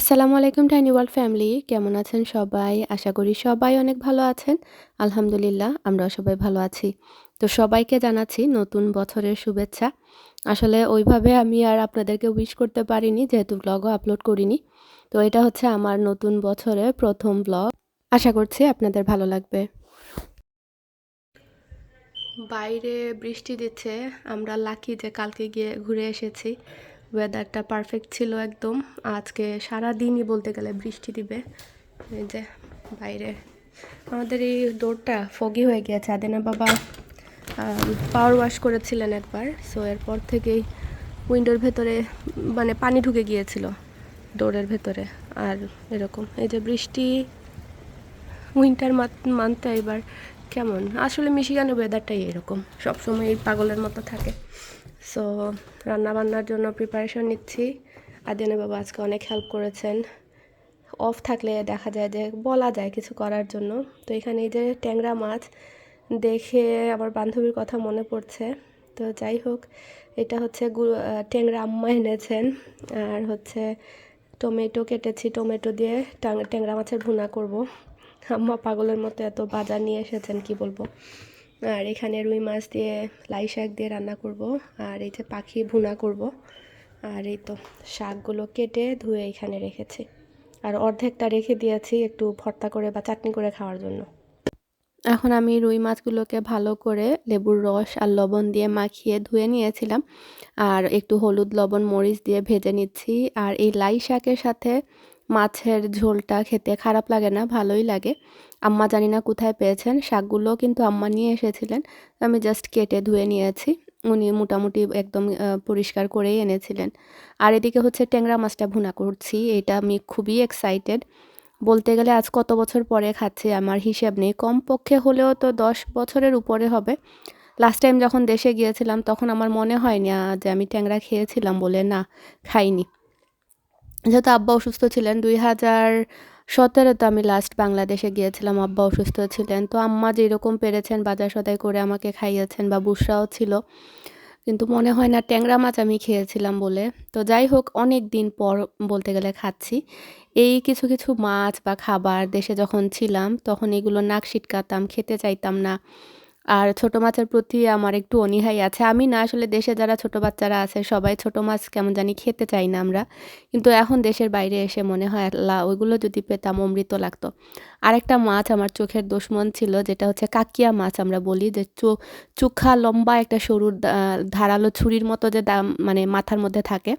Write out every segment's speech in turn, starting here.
আসসালামু আলাইকুম tiny world family, কেমন আছেন সবাই? আশা করি সবাই অনেক ভালো আছেন। আলহামদুলিল্লাহ আমরা সবাই ভালো আছি। তো সবাইকে জানাচ্ছি নতুন বছরের শুভেচ্ছা। আসলে ওইভাবে আমি আর আপনাদেরকে উইশ করতে পারিনি, যেহেতু ব্লগও আপলোড করিনি। তো এটা হচ্ছে আমার নতুন বছরের প্রথম ব্লগ আশা করছি আপনাদের ভালো লাগবে। বাইরে বৃষ্টি দিচ্ছে, আমরা লাকি যে কালকে গিয়ে ঘুরে এসেছি। ওয়েদারটা পারফেক্ট ছিল একদম। আজকে সারা দিনই বলতে গেলে বৃষ্টি দিবে। এই যে বাইরে। আমাদের এই ডোরটা ফগি হয়ে গিয়েছে। আদেনা বাবা পাওয়ার ওয়াশ করেছিলেন একবার। সো এরপর থেকেই উইন্ডোর ভেতরে মানে পানি ঢুকে গিয়েছিল ডোরের ভেতরে। আর এরকম, এই যে বৃষ্টি উইন্টার মানতে এবার কেমন? আসলে মিশিগানের ওয়েদারটাই এরকম। সবসময় এই পাগলের মতো থাকে। সো রান্নাবান্নার জন্য প্রিপারেশন নিচ্ছি। আদিয়ানে বাবা আজকে অনেক হেল্প করেছেন। অফ থাকলে দেখা যায় যে বলা যায় কিছু করার জন্য। তো এখানে এই যে ট্যাংরা মাছ দেখে আমার বান্ধবীর কথা মনে পড়ছে। তো যাই হোক, এটা হচ্ছে ট্যাংরা আম্মা এনেছেন। আর হচ্ছে টমেটো কেটেছি, টমেটো দিয়ে ট্যাংরা মাছের ভুনা করব। আম্মা পাগলের মতো এত বাজার নিয়ে এসেছেন, কি বলব? আর এখানে রুই মাছ দিয়ে লাই শাক দিয়ে রান্না করব, আর এই যে পাখি ভুনা করব, আর এই তো শাকগুলো কেটে ধুয়ে এখানে রেখেছি। আর অর্ধেকটা রেখে দিয়েছি একটু ভর্তা করে বা চাটনি করে খাওয়ার জন্য। এখন আমি রুই মাছগুলোকে ভালো করে লেবুর রস আর লবণ দিয়ে মাখিয়ে ধুয়ে নিয়েছিলাম, আর একটু হলুদ, লবণ, মরিচ দিয়ে ভেজে নিচ্ছি। আর এই লাই শাকের সাথে মাছের ঝোলটা খেতে খারাপ লাগে না, ভালোই লাগে। আম্মা জানি না কোথায় পেয়েছেন, শাকগুলো কিন্তু আম্মা নিয়ে এসেছিলেন। আমি জাস্ট কেটে ধুয়ে নিয়েছি। উনি মোটামুটি একদম পরিষ্কার করেই এনেছিলেন। আর এদিকে হচ্ছে ট্যাংরা মাছটা ভুনা করছি, এটা আমি খুবই এক্সাইটেড বলতে গেলে আজ কত বছর পরে খাচ্ছি, আমার হিসেব নেই। কমপক্ষে হলেও তো দশ বছরের উপরে হবে। লাস্ট টাইম যখন দেশে গিয়েছিলাম, তখন আমার মনে হয়নি যে আমি ট্যাংরা খেয়েছিলাম বলে, না, খাইনি। যেহেতু আব্বা অসুস্থ ছিলেন, দুই হাজার সতেরোতে আমি লাস্ট বাংলাদেশে গিয়েছিলাম, আব্বা অসুস্থ ছিলেন। তো আম্মা যেরকম পেরেছেন, বাজার সদাই করে আমাকে খাইয়েছেন বা বুসরাও ছিল। কিন্তু মনে হয় না, ট্যাংরা মাছ আমি খেয়েছিলাম বলে। তো যাই হোক, অনেক দিন পর বলতে গেলে খাচ্ছি। এই কিছু কিছু মাছ বা খাবার দেশে যখন ছিলাম, তখন এগুলো নাক সিটকাতাম খেতে চাইতাম না। আর ছোট মাছের প্রতি আমার একটু অনীহাই আছে। আমি না, আসলে দেশে যারা ছোট বাচ্চারা আছে, সবাই ছোট মাছ কেমন জানি খেতে চাই না আমরা। কিন্তু এখন দেশের বাইরে এসে মনে হয়, আল্লাহ, ওইগুলো যদি পেতাম অমৃত লাগতো। আরেকটা মাছ আমার চোখের দুশ্মন ছিল, যেটা হচ্ছে কাকিয়া মাছ আমরা বলি, যে চোখা লম্বা একটা সরুর ধারালো ছুরির মতো যে দাম মানে মাথার মধ্যে থাকে।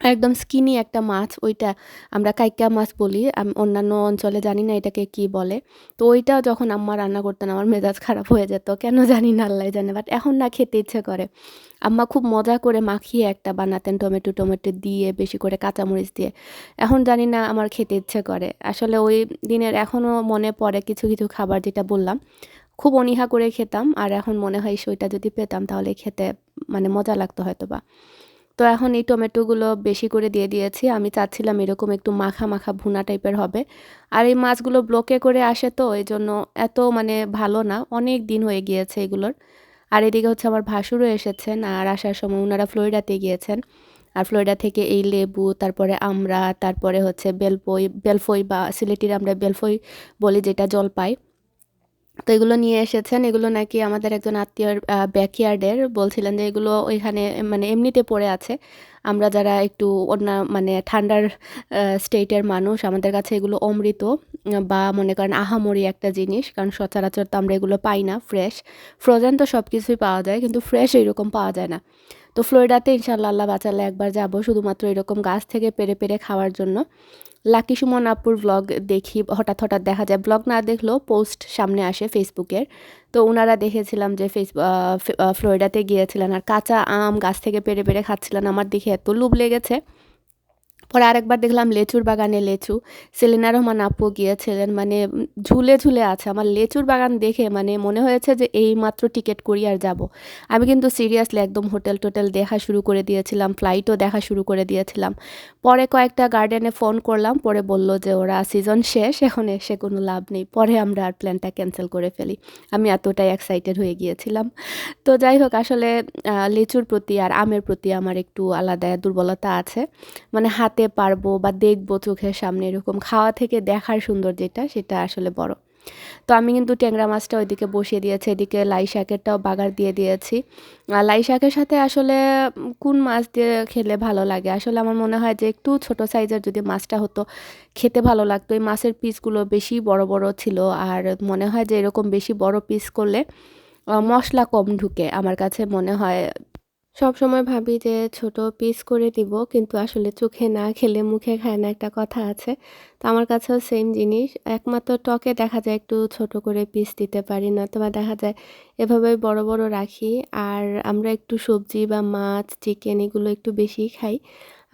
একদম স্কিনি একটা মাছ, ওইটা আমরা কাইকা মাছ বলি। আমি, অন্যান্য অঞ্চলে জানি না এটাকে কি বলে। তো ওইটা যখন আম্মা রান্না করতেন, আমার মেজাজ খারাপ হয়ে যেত। কেন জানি না, আল্লাহ জানে। বাট এখন না খেতে ইচ্ছে করে। আম্মা খুব মজা করে মাখিয়ে একটা বানাতেন, টমেটো টমেটো দিয়ে, বেশি করে কাঁচামরিচ দিয়ে। এখন জানি না আমার খেতে ইচ্ছে করে। আসলে ওই দিনের এখনও মনে পড়ে কিছু কিছু খাবার যেটা বললাম। খুব অনীহা করে খেতাম। আর এখন মনে হয় সেটা যদি পেতাম, তাহলে খেতে মানে মজা লাগতো হয়তো বা তো এখন এই টমেটোগুলো বেশি করে দিয়ে দিয়েছি। আমি চাচ্ছিলাম এরকম একটু মাখা মাখা ভুনা টাইপের হবে। আর এই মাছগুলো ব্লকে করে আসে তো এই জন্য এত মানে ভালো না, অনেক দিন হয়ে গিয়েছে এগুলোর। আর এদিকে হচ্ছে আমার ভাসুরও এসেছেন, আর আসার সময় ওনারা ফ্লোরিডাতে গিয়েছেন। আর ফ্লোরিডা থেকে এই লেবু, তারপরে আমরা, তারপরে হচ্ছে বেলফই বেলফই বা সিলেটির আমরা বেলফই বলি যেটা জল জলপাই। তো এগুলো নিয়ে এসেছেন। এগুলো নাকি আমাদের একজন আত্মীয়র ব্যাকইয়ার্ডের বলছিলেন যে এগুলো ওইখানে মানে এমনিতে পড়ে আছে। আমরা যারা একটু অন্য মানে ঠান্ডার স্টেটের মানুষ, আমাদের কাছে এগুলো অমৃত, বা মনে করেন আহামরি একটা জিনিস, কারণ সচরাচর তো আমরা এগুলো পাই না ফ্রেশ ফ্রোজেন তো সব কিছুই পাওয়া যায়, কিন্তু ফ্রেশ এরকম পাওয়া যায় না। তো ফ্লোরিডাতে ইনশাল্লাহ আল্লাহ বাঁচালে একবার যাব, শুধুমাত্র এরকম গাছ থেকে পেরে পেরে খাওয়ার জন্য। লাকি সুমন আপুর ব্লগ দেখি, হঠাৎ হঠাৎ দেখা যায়। ব্লগ না দেখলেও পোস্ট সামনে আসে ফেসবুকের তো ওনারা দেখেছিলাম যে ফেস ফ্লোরিডাতে গিয়েছিলেন আর কাঁচা আম গাছ থেকে পেরে পেরে খাচ্ছিলেন। আমার দেখে এত লুব লেগেছে। পরে আরেকবার দেখলাম লেচুর বাগানে লেচু। সেলিনা রহমান আপু গিয়েছিলেন মানে ঝুলে ঝুলে আছে। আমার লেচুর বাগান দেখে মানে মনে হয়েছে যে এই মাত্র টিকিট করি আর যাব। আমি কিন্তু সিরিয়াসলি একদম হোটেল টোটেল দেখা শুরু করে দিয়েছিলাম, ফ্লাইটও দেখা শুরু করে দিয়েছিলাম। পরে কয়েকটা গার্ডেনে ফোন করলাম, পরে বলল যে ওরা সিজন শেষ, এখন এসে কোনো লাভ নেই। পরে আমরা আর প্ল্যানটা ক্যান্সেল করে ফেলি। আমি এতটাই এক্সাইটেড হয়ে গিয়েছিলাম। তো যাই হোক, আসলে লেচুর প্রতি আর আমের প্রতি আমার একটু আলাদা দুর্বলতা আছে। মানে হাতে খাওয়াতে পারব বা দেখব চোখের সামনে এরকম। খাওয়া থেকে দেখার সুন্দর যেটা, সেটা আসলে বড়। তো আমি কিন্তু ট্যাংরা মাছটা ওইদিকে বসিয়ে দিয়েছি, এদিকে লাই শাকেরটাও বাগার দিয়ে দিয়েছি। আর লাই শাকের সাথে আসলে কোন মাছ দিয়ে খেলে ভালো লাগে? আসলে আমার মনে হয় যে একটু ছোট সাইজের যদি মাছটা হতো, খেতে ভালো লাগতো। এই মাছের পিসগুলো বেশি বড় বড় ছিল আর মনে হয় যে এরকম বেশি বড় পিস করলে মশলা কম ঢুকে। আমার কাছে মনে হয় সব সময় ভাবি যে ছোট পিস করে দিব, কিন্তু আসলে চোখে না খেলে মুখে খায় না একটা কথা আছে। তো আমার কাছেও সেম জিনিস। একমাত্র টকে দেখা যায় একটু ছোট করে পিস দিতে পারি, নয়তোবা দেখা যায় এভাবে বড় বড় রাখি। আর আমরা একটু সবজি বা মাছ চিকেন এগুলো একটু বেশি খাই।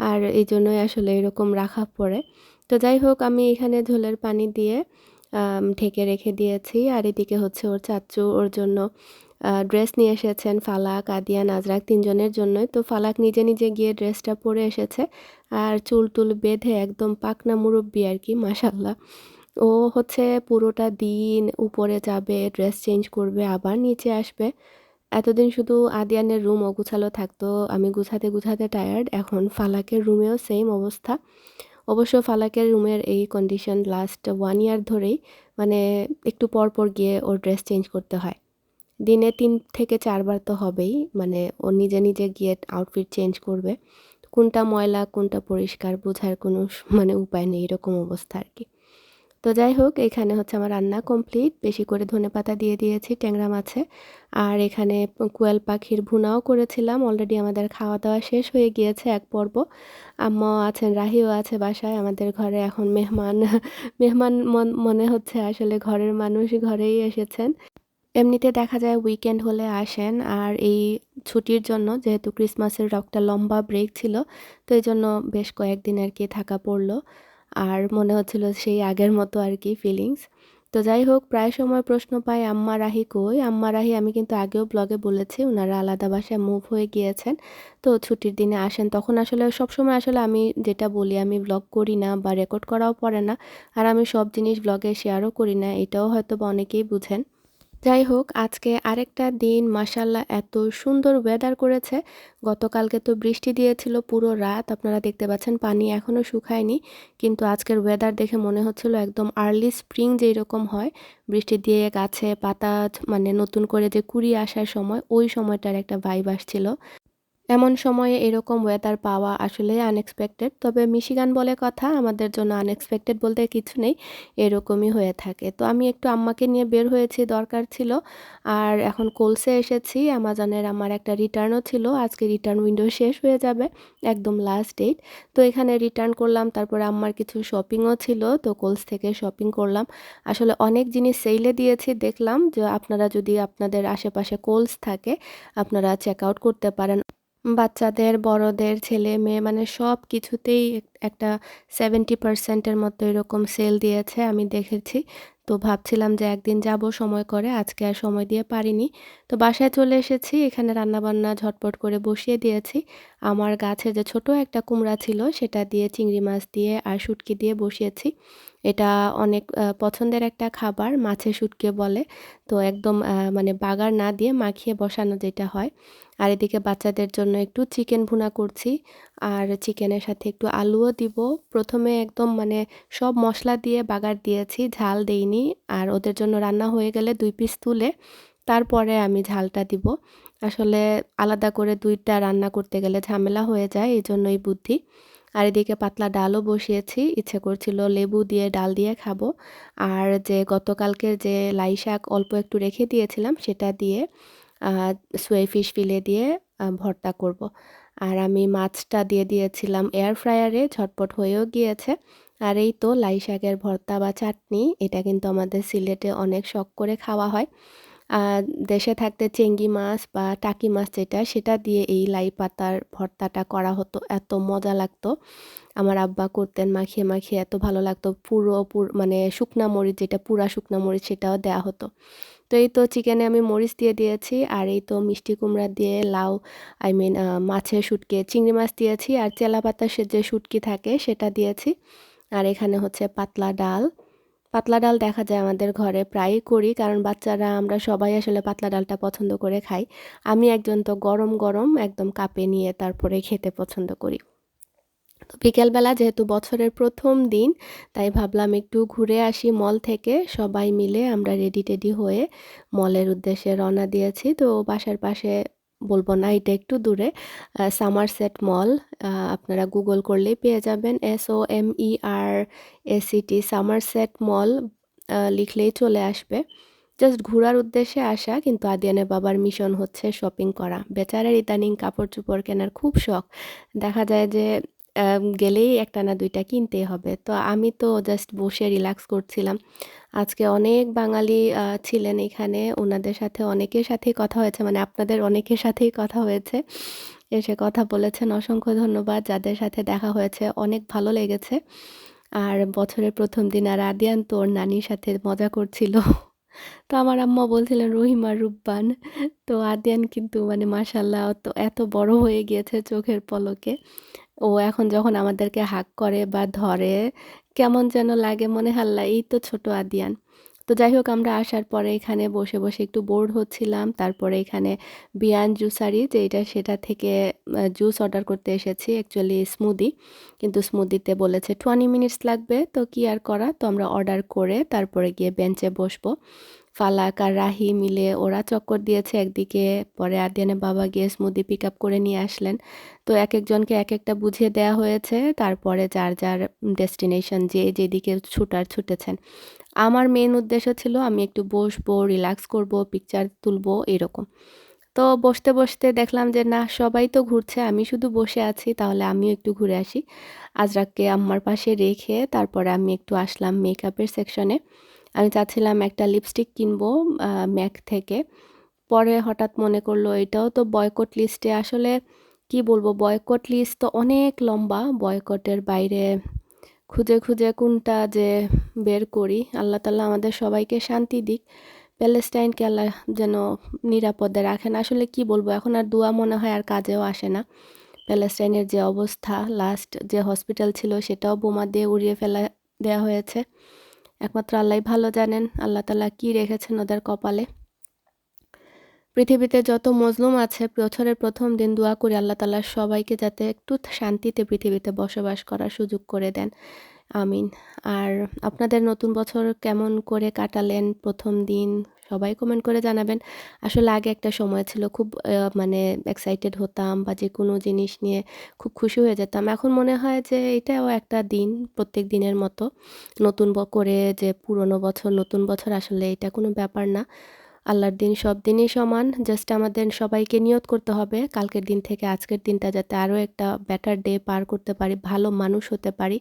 আর এই জন্যই আসলে এরকম রাখা পড়ে। তো যাই হোক, আমি এখানে ঝোলের পানি দিয়ে ঢেকে রেখে দিয়েছি। আর এদিকে হচ্ছে ওর চাচু ওর জন্য ড্রেস নিয়ে এসেছেন ফালাক, আদিয়া, নাজরাক তিনজনের জন্যই। তো ফালাক নিজে নিজে গিয়ে ড্রেসটা পরে এসেছে আর চুল টুল বেঁধে একদম পাকনা মুরব্বি আর কি মাসাল্লাহ ও হচ্ছে পুরোটা দিন উপরে যাবে ড্রেস চেঞ্জ করবে, আবার নিচে আসবে। এতদিন শুধু আদিয়ানের রুম অগুছালো থাকতো, আমি গুছাতে গুছাতে টায়ার্ড এখন ফালাকের রুমেও সেম অবস্থা। অবশ্য ফালাকের রুমের এই কন্ডিশন লাস্ট ওয়ান ইয়ার ধরেই মানে একটু পর পর গিয়ে ওর ড্রেস চেঞ্জ করতে হয়। দিনে তিন থেকে চারবার তো হবেই মানে ও নিজে নিজে গিয়ে আউটফিট চেঞ্জ করবে। কোনটা ময়লা, কোনটা পরিষ্কার বোঝার কোনো মানে উপায় নেই, এরকম অবস্থা আর কি। তো যাই হোক, এখানে হচ্ছে আমার রান্না কমপ্লিট বেশি করে ধনে পাতা দিয়ে দিয়েছি, ট্যাংরা মাছে। আর এখানে কোয়েল পাখির ভুনাও করেছিলাম। অলরেডি আমাদের খাওয়া দাওয়া শেষ হয়ে গিয়েছে এক পর্ব। আম্মাও আছেন, রাহিও আছে বাসায়। আমাদের ঘরে এখন মেহমান মেহমান মনে হচ্ছে আসলে ঘরের মানুষ ঘরেই এসেছেন। এমনিতে দেখা যায় উইকেন্ড হলে আসেন, আর এই ছুটির জন্য যেহেতু ক্রিসমাসের একটা লম্বা ব্রেক ছিল, তো এই জন্য বেশ কয়েকদিন আর কি থাকা পড়ল। আর মনে হচ্ছিল সেই আগের মতো আর কি ফিলিংস তো যাই হোক, প্রায় সময় প্রশ্ন পাই আম্মা রাহি কই? আম্মা রাহি, আমি কিন্তু আগেও ব্লগে বলেছি ওনারা আলাদা বাসায় মুভ হয়ে গিয়েছেন। তো ছুটির দিনে আসেন। তখন আসলে সব সময় আসলে আমি যেটা বলি, আমি ব্লগ করি না বা রেকর্ড করাও পড়ে না। আর আমি সব জিনিস ব্লগে শেয়ারও করি না, এটাও হয়তো বা অনেকেই বুঝেন। যাই হোক, আজকে আরেকটা দিন মাসাল্লাহ এত সুন্দর ওয়েদার করেছে। গতকালকে তো বৃষ্টি দিয়েছিল পুরো রাত, আপনারা দেখতে পাচ্ছেন পানি এখনও শুকায়নি। কিন্তু আজকের ওয়েদার দেখে মনে হচ্ছিল একদম আর্লি স্প্রিং যেই রকম হয়। বৃষ্টি দিয়ে গাছে পাতা মানে নতুন করে যে কুড়ি আসার সময়, ওই সময়টার একটা ভাইব আসছিল। এমন সময়ে এরকম ওয়েদার পাওয়া আসলে আনএক্সপেক্টেড তবে মিশিগান বলে কথা, আমাদের জন্য আনএক্সপেক্টেড বলতে কিছু নেই, এরকমই হয়ে থাকে। তো আমি একটু আম্মাকে নিয়ে বের হয়েছি, দরকার ছিল। আর এখন কোলসে এসেছি, অ্যামাজনের আমার একটা রিটার্নও ছিল। আজকে রিটার্ন উইন্ডো শেষ হয়ে যাবে, একদম লাস্ট ডেট তো এখানে রিটার্ন করলাম, তারপরে আম্মার কিছু শপিংও ছিল, তো কোলস থেকে শপিং করলাম। আসলে অনেক জিনিস সেলে দিয়েছি, দেখলাম যে আপনারা যদি আপনাদের আশেপাশে কোলস থাকে, আপনারা চেক আউট করতে পারেন। বাচ্চাদের, বড়দের, ছেলে, মেয়ে মানে সব কিছুতেই একটা সেভেন্টি পার্সেন্টের মতো এরকম সেল দিয়েছে আমি দেখেছি। তো ভাবছিলাম যে একদিন যাব, সময় করে, আজকে আর সময় দিয়ে পারিনি। তো বাসায় চলে এসেছি, এখানে রান্নাবান্না ঝটপট করে বসিয়ে দিয়েছি। আমার গাছে যে ছোট একটা কুমড়া ছিল, সেটা দিয়ে চিংড়ি মাছ দিয়ে আর শুটকি দিয়ে বসিয়েছি। এটা অনেক পছন্দের একটা খাবার, মাছের শুটকে বলে। তো একদম মানে বাগার না দিয়ে মাখিয়ে বসানো যেটা হয়। আর এদিকে বাচ্চাদের জন্য একটু চিকেন ভুনা করছি। আর চিকেনের সাথে একটু আলুও দিব। প্রথমে একদম মানে সব মশলা দিয়ে বাগার দিয়েছি, ঝাল দেইনি। আর ওদের জন্য রান্না হয়ে গেলে দুই পিস তুলে, তারপরে আমি ঝালটা দিব। আসলে আলাদা করে দুইটা রান্না করতে গেলে ঝামেলা হয়ে যায় এই জন্যই বুদ্ধি। আর এদিকে পাতলা ডালও বসিয়েছি, ইচ্ছে করছিল লেবু দিয়ে ডাল দিয়ে খাব। আর যে গতকালকের যে লাই শাক অল্প একটু রেখে দিয়েছিলাম, সেটা দিয়ে সোয়ে ফিশ ফিলে দিয়ে ভর্তা করব। আর আমি মাছটা দিয়ে দিয়েছিলাম এয়ার ফ্রায়ারে ঝটপট হয়েও গিয়েছে। আর এই তো লাই শাকের ভর্তা বা চাটনি, এটা কিন্তু আমাদের সিলেটে অনেক শখ করে খাওয়া হয়। দেশে থাকতে চেঙ্গি মাছ বা টাকি মাছ যেটা, সেটা দিয়ে এই লাই পাতার ভর্তাটা করা হতো। এত মজা লাগতো। আমার আব্বা করতেন মাখিয়ে মাখিয়ে এত ভালো লাগতো। পুরো মানে শুকনা মরিচ যেটা, পুরা শুকনা মরিচ সেটাও দেওয়া হতো। তো এই তো চিকেনে আমি মরিচ দিয়ে দিয়েছি আর এই তো মিষ্টি কুমড়া দিয়ে লাউ, আই মিন মাছের শুটকে, চিংড়ি মাছ দিয়েছি আর চেলা পাতার যে শুটকি থাকে সেটা দিয়েছি। আর এখানে হচ্ছে পাতলা ডাল। পাতলা ডাল দেখা যায় আমাদের ঘরে প্রায়ই করি, কারণ বাচ্চারা আমরা সবাই আসলে পাতলা ডালটা পছন্দ করে খাই। আমি একজন তো গরম গরম একদম কাপে নিয়ে তারপরে খেতে পছন্দ করি। তো বিকেলবেলা যেহেতু বছরের প্রথম দিন, তাই ভাবলাম একটু ঘুরে আসি মল থেকে। সবাই মিলে আমরা রেডি টেডি হয়ে মলের উদ্দেশ্যে রওনা দিয়েছি। তো বাসার পাশে বলব না, এটা একটু দূরে। সামারসেট মল আপনারা গুগল করলেই পেয়ে যাবেন। S O M E R S E T Somerset mall লিখলেই চলে আসবে। জাস্ট ঘোরার উদ্দেশ্যে আসা, কিন্তু আদিয়ানে বাবার মিশন হচ্ছে শপিং করা। বেচারার ইদানিং কাপড় চোপড় কেনার খুব শখ। দেখা যায় যে গেলেই একটা না দুইটা কিনতেই হবে। তো আমি তো জাস্ট বসে রিল্যাক্স করছিলাম। আজকে অনেক বাঙালি ছিলেন এখানে। ওনাদের সাথে অনেকের সাথেই কথা হয়েছে মানে আপনাদের অনেকের সাথেই কথা হয়েছে। এসে কথা বলেছেন, অসংখ্য ধন্যবাদ। যাদের সাথে দেখা হয়েছে, অনেক ভালো লেগেছে। আর বছরের প্রথম দিন আর আদিয়ান তোর নানির সাথে মজা করছিল। তো আমার আম্মা বলছিলেন, রহিমা, রূপবান। তো আদিয়ান কিন্তু মানে মাসাল্লাহ তো এত বড় হয়ে গিয়েছে চোখের পলকে। ও এখন যখন আমাদেরকে হাক করে বা ধরে কেমন যেন লাগে, মনে হাল্লা এই তো ছোট আদিয়ান। তো যাই হোক, আমরা আসার পরে এখানে বসে বসে একটু বোর্ড হচ্ছিলাম। তারপরে এখানে বিয়ান জুসারি, যে এটা সেটা থেকে জুস অর্ডার করতে এসেছি অ্যাকচুয়ালি স্মুদি কিন্তু স্মুদিতে বলেছে টোয়েন্টি মিনিটস লাগবে, তো কি আর করা? তো আমরা অর্ডার করে তারপরে গিয়ে বেঞ্চে বসবো। ফালাক আর রাহি মিলে ওরা চক্কর দিয়েছে একদিকে, পরে আদিয়ানের বাবা গিয়ে স্মুদি পিক আপ করে নিয়ে আসলেন। তো এক একজনকে এক একটা বুঝিয়ে দেওয়া হয়েছে, তারপরে যার যার ডেস্টিনেশন যে যেদিকে ছুটার ছুটেছেন। আমার মেন উদ্দেশ্য ছিল, আমি একটু বসবো রিল্যাক্স করব পিকচার তুলবো, এরকম। তো বসতে বসতে দেখলাম যে, না, সবাই তো ঘুরছে, আমি শুধু বসে আছি, তাহলে আমিও একটু ঘুরে আসি। আজরাককে আমার পাশে রেখে তারপরে আমি একটু আসলাম মেকআপের সেকশনে আমি চাচ্ছিলাম একটা লিপস্টিক কিনবো ম্যাক থেকে। পরে হঠাৎ মনে করল এটাও তো বয়কট লিস্টে আসলে কি বলব বয়কট লিস্ট তো অনেক লম্বা। বয়কটের বাইরে খুঁজে খুঁজে কোনটা যে বের করি। আল্লাহ তাল্লাহ আমাদের সবাইকে শান্তি দিক। প্যালেস্টাইনকে আল্লাহ যেন নিরাপদে রাখেন। আসলে কি বলব, এখন আর দোয়া মনে হয় আর কাজেও আসে না। প্যালেস্টাইনের যে অবস্থা লাস্ট যে হসপিটাল ছিল সেটাও বোমা দিয়ে উড়িয়ে ফেলা দেওয়া হয়েছে। একমাত্র আল্লাহ ভালো জানেন। আল্লাহ তালা কি রেখেছেন ওদের কপালে? পৃথিবীতে যত মজলুম আছে, বছরের প্রথম দিন দোয়া করি আল্লাহ তালা সবাইকে যাতে একটু শান্তিতে পৃথিবীতে বসবাস করার সুযোগ করে দেন। আমিন। আর আপনাদের নতুন বছর কেমন করে কাটালেন প্রথম দিন? সবাই কমেন্ট করে জানাবেন। আসলে আগে একটা সময় ছিল, খুব মানে এক্সাইটেড হতাম বা যে কোনো জিনিস নিয়ে খুব খুশি হয়ে যেতাম। এখন মনে হয় যে এটাও একটা দিন, প্রত্যেক দিনের মতো। নতুন করে যে পুরনো বছর, নতুন বছর আসলে এটা কোনো ব্যাপার না। আল্লাহর দিন সব দিনই সমান। জাস্ট আমাদের সবাইকে নিয়ত করতে হবে। কালকের দিন থেকে আজকের দিনটা যাতে আরও একটা বেটার ডে পার করতে পারি, ভালো মানুষ হতে পারি।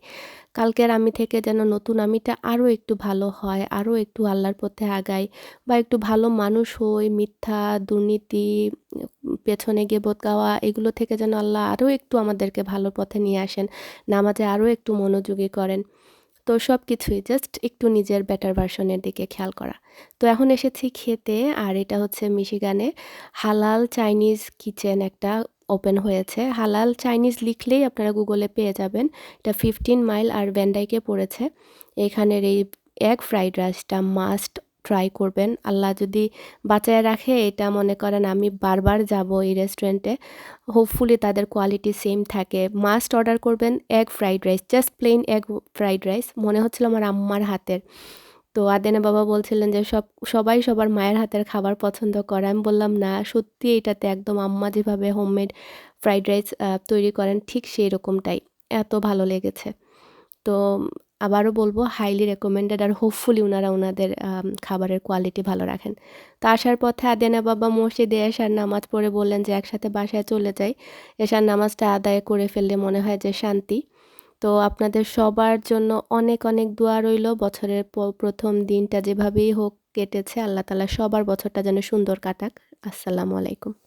কালকের আমি থেকে যেন নতুন আমিটা আরও একটু ভালো হয়, আরও একটু আল্লাহর পথে আগাই বা একটু ভালো মানুষ হই, মিথ্যা, দুর্নীতি, পেছনে গেবত গাওয়া এগুলো থেকে যেন আল্লাহ আরও একটু আমাদেরকে ভালো পথে নিয়ে আসেন, নামাজে আরও একটু মনোযোগী করেন। তো সব কিছুই জাস্ট একটু নিজের বেটার ভার্সনের দিকে খেয়াল করা। তো এখন এসেছি খেতে, আর এটা হচ্ছে মিশিগানে হালাল চাইনিজ কিচেন একটা ওপেন হয়েছে। হালাল চাইনিজ লিখলেই আপনারা গুগলে পেয়ে যাবেন। এটা ফিফটিন মাইল আর ভ্যান্ডাইকে পড়েছে। এখানের এই এগ ফ্রাইড রাইসটা মাস্ট ট্রাই করবেন। আল্লাহ যদি বাঁচায় রাখে, এটা মনে করেন আমি বারবার যাব এই রেস্টুরেন্টে হোপফুলি তাদের কোয়ালিটি সেম থাকে। মাস্ট অর্ডার করবেন egg fried rice just plain egg fried rice মনে হচ্ছিল আমার আম্মার হাতের। তো আদেনা বাবা বলছিলেন যে, সব, সবাই সবার মায়ের হাতের খাবার পছন্দ করে। আমি বললাম, না, সত্যি এটাতে একদম আম্মা যেভাবে হোমমেড ফ্রাইড রাইস তৈরি করেন, ঠিক সেই রকমটাই। এত ভালো লেগেছে। তো আবারও বলব হাইলি রেকমেন্ডেড আর হোপফুলি ওনারা ওনাদের খাবারের কোয়ালিটি ভালো রাখেন। তো আসার পথে আদেনা বাবা মসজিদে এসার নামাজ পড়ে বললেন যে, একসাথে বাসায় চলে যাই। এসার নামাজটা আদায় করে ফেললে মনে হয় যে, শান্তি। তো আপনাদের সবার জন্য অনেক অনেক দোয়া রইল। বছরের প্রথম দিনটা যেভাবেই হোক কেটেছে, আল্লাহ তালা সবার বছরটা যেন সুন্দর কাটাক। আসসালামু আলাইকুম।